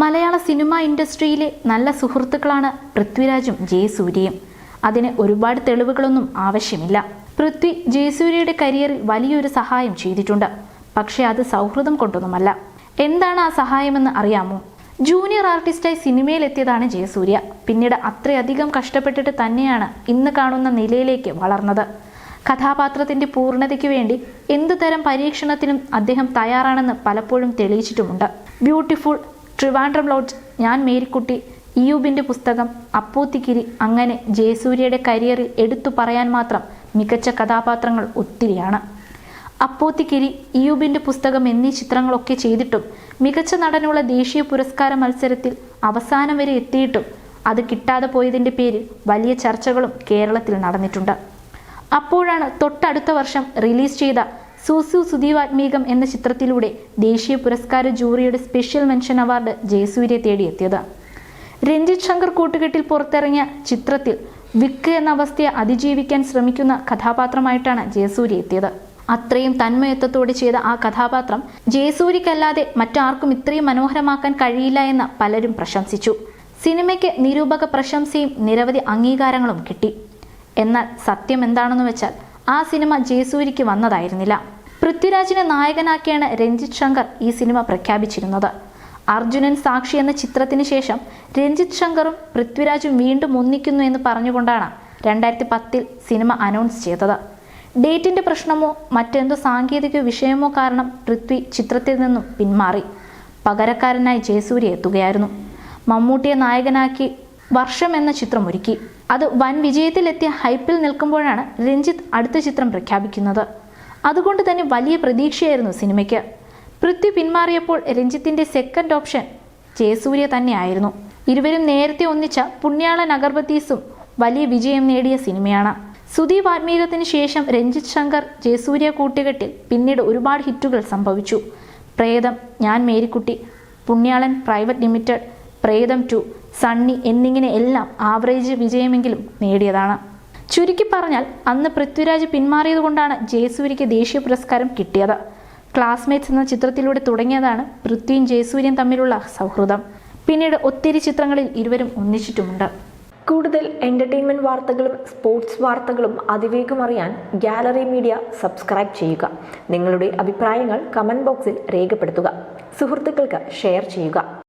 മലയാള cinema ഇൻഡസ്ട്രിയിലെ നല്ല സുഹൃത്തുക്കളാണ് പൃഥ്വിരാജും ജയസൂര്യയും. അതിന് ഒരുപാട് തെളിവുകളൊന്നും ആവശ്യമില്ല. പൃഥ്വി ജയസൂര്യയുടെ കരിയറിൽ വലിയൊരു സഹായം ചെയ്തിട്ടുണ്ട്. പക്ഷേ അത് സൗഹൃദം കൊണ്ടൊന്നുമല്ല. എന്താണ് ആ സഹായമെന്ന് അറിയാമോ? ജൂനിയർ ആർട്ടിസ്റ്റായി സിനിമയിലെത്തിയതാണ് ജയസൂര്യ. പിന്നീട് അത്രയധികം കഷ്ടപ്പെട്ടിട്ട് തന്നെയാണ് ഇന്ന് കാണുന്ന നിലയിലേക്ക് വളർന്നത്. കഥാപാത്രത്തിന്റെ പൂർണതയ്ക്ക് വേണ്ടി എന്തു തരം പരീക്ഷണത്തിനും അദ്ദേഹം തയ്യാറാണെന്ന് പലപ്പോഴും തെളിയിച്ചിട്ടുമുണ്ട്. ബ്യൂട്ടിഫുൾ ട്രിവാൻഡ്രം ലോഡ്ജ് ഞാൻ മേരിക്കുട്ടി ഇയൂബിന്റെ പുസ്തകം അപ്പൂത്തിക്കിരി അങ്ങനെ ജയസൂര്യയുടെ കരിയറിൽ എടുത്തു പറയാൻ മാത്രം മികച്ച കഥാപാത്രങ്ങൾ ഒത്തിരിയാണ്. അപ്പോത്തിക്കിരി ഇയൂബിന്റെ പുസ്തകം എന്നീ ചിത്രങ്ങളൊക്കെ ചെയ്തിട്ടും മികച്ച നടനുള്ള ദേശീയ പുരസ്കാര മത്സരത്തിൽ അവസാനം വരെ എത്തിയിട്ടും അത് കിട്ടാതെ പോയതിന്റെ പേരിൽ വലിയ ചർച്ചകളും കേരളത്തിൽ നടന്നിട്ടുണ്ട്. അപ്പോഴാണ് തൊട്ടടുത്ത വർഷം റിലീസ് ചെയ്ത സൂസു സുദീവാത്മീകം എന്ന ചിത്രത്തിലൂടെ ദേശീയ പുരസ്കാര ജൂറിയുടെ സ്പെഷ്യൽ മെൻഷൻ അവാർഡ് ജയസൂര്യ തേടിയെത്തിയത്. രഞ്ജിത് ശങ്കർ കൂട്ടുകെട്ടിൽ പുറത്തിറങ്ങിയ ചിത്രത്തിൽ വിക്ക് എന്ന അവസ്ഥയെ അതിജീവിക്കാൻ ശ്രമിക്കുന്ന കഥാപാത്രമായിട്ടാണ് ജയസൂര്യ എത്തിയത്. അത്രയും തന്മയത്വത്തോടെ ചെയ്ത ആ കഥാപാത്രം ജയസൂര്യക്കല്ലാതെ മറ്റാർക്കും ഇത്രയും മനോഹരമാക്കാൻ കഴിയില്ല എന്ന് പലരും പ്രശംസിച്ചു. സിനിമയ്ക്ക് നിരൂപക പ്രശംസയും നിരവധി അംഗീകാരങ്ങളും കിട്ടി. എന്നാൽ സത്യം എന്താണെന്ന് വെച്ചാൽ ആ സിനിമ ജയസൂര്യക്ക് വന്നതായിരുന്നില്ല. പൃഥ്വിരാജിനെ നായകനാക്കിയാണ് രഞ്ജിത് ശങ്കർ ഈ സിനിമ പ്രഖ്യാപിച്ചിരുന്നത്. അർജുനൻ സാക്ഷി എന്ന ചിത്രത്തിന് ശേഷം രഞ്ജിത് ശങ്കറും പൃഥ്വിരാജും വീണ്ടും ഒന്നിക്കുന്നു എന്ന് പറഞ്ഞുകൊണ്ടാണ് രണ്ടായിരത്തി പത്തിൽ സിനിമ അനൗൺസ് ചെയ്തത്. ഡേറ്റിന്റെ പ്രശ്നമോ മറ്റെന്തോ സാങ്കേതിക വിഷയമോ കാരണം പൃഥ്വി ചിത്രത്തിൽ നിന്നും പിന്മാറി. പകരക്കാരനായി ജയസൂര്യ എത്തുകയായിരുന്നു. മമ്മൂട്ടിയെ നായകനാക്കി വർഷം എന്ന ചിത്രം ഒരുക്കി. അത് വൻ വിജയത്തിലെത്തിയ ഹൈപ്പിൽ നിൽക്കുമ്പോഴാണ് രഞ്ജിത്ത് അടുത്ത ചിത്രം പ്രഖ്യാപിക്കുന്നത്. അതുകൊണ്ട് തന്നെ വലിയ പ്രതീക്ഷയായിരുന്നു സിനിമയ്ക്ക്. പൃഥ്വി പിന്മാറിയപ്പോൾ രഞ്ജിത്തിന്റെ സെക്കൻഡ് ഓപ്ഷൻ ജയസൂര്യ തന്നെയായിരുന്നു. ഇരുവരും നേരത്തെ ഒന്നിച്ച പുണ്യാളൻ അഗർബത്തീസും വലിയ വിജയം നേടിയ സിനിമയാണ്. സുദീപ് ആത്മീകത്തിന് ശേഷം രഞ്ജിത് ശങ്കർ ജയസൂര്യ കൂട്ടുകെട്ടിൽ പിന്നീട് ഒരുപാട് ഹിറ്റുകൾ സംഭവിച്ചു. പ്രേതം ഞാൻ Marykutty Punyalan private limited Pretham two Sunny എന്നിങ്ങനെ എല്ലാം ആവറേജ് വിജയമെങ്കിലും നേടിയതാണ്. ചുരുക്കി പറഞ്ഞാൽ അന്ന് പൃഥ്വിരാജ് പിന്മാറിയതുകൊണ്ടാണ് ജയസൂര്യയ്ക്ക് ദേശീയ പുരസ്കാരം കിട്ടിയത്. ക്ലാസ്മേറ്റ്സ് എന്ന ചിത്രത്തിലൂടെ തുടങ്ങിയതാണ് പൃഥ്വിയും ജയസൂര്യയും തമ്മിലുള്ള സൗഹൃദം. പിന്നീട് ഒത്തിരി ചിത്രങ്ങളിൽ ഇരുവരും ഒന്നിച്ചിട്ടുമുണ്ട്. കൂടുതൽ എന്റർടൈൻമെന്റ് വാർത്തകളും സ്പോർട്സ് വാർത്തകളും അതിവേഗം അറിയാൻ ഗാലറി മീഡിയ സബ്സ്ക്രൈബ് ചെയ്യുക. നിങ്ങളുടെ അഭിപ്രായങ്ങൾ കമന്റ് ബോക്സിൽ രേഖപ്പെടുത്തുക. സുഹൃത്തുക്കൾക്ക് ഷെയർ ചെയ്യുക.